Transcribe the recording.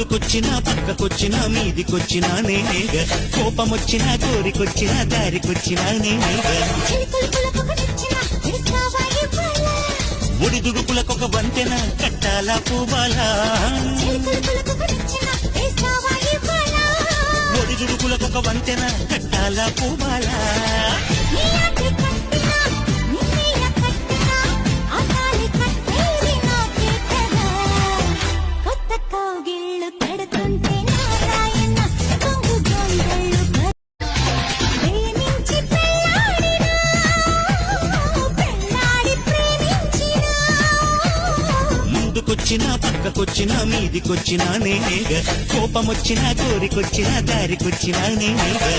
ముందుకొచ్చినా పక్కకొచ్చినా మీదికొచ్చినా నేనేగా కోపమొచ్చినా కోరికొచ్చినా దారికొచ్చినా నేనేగా ఒడిదుడుకులకొక వంతెన కట్టాలా పూబాలా ఒడిదుడుకులకొక వంతెన కట్టాలా పూబాలా ముందుకొచ్చినా పక్కకొచ్చినా మీదికొచ్చినా నేనేగా కోపమొచ్చినా కోరికొచ్చినా దారికొచ్చినా నేనేగా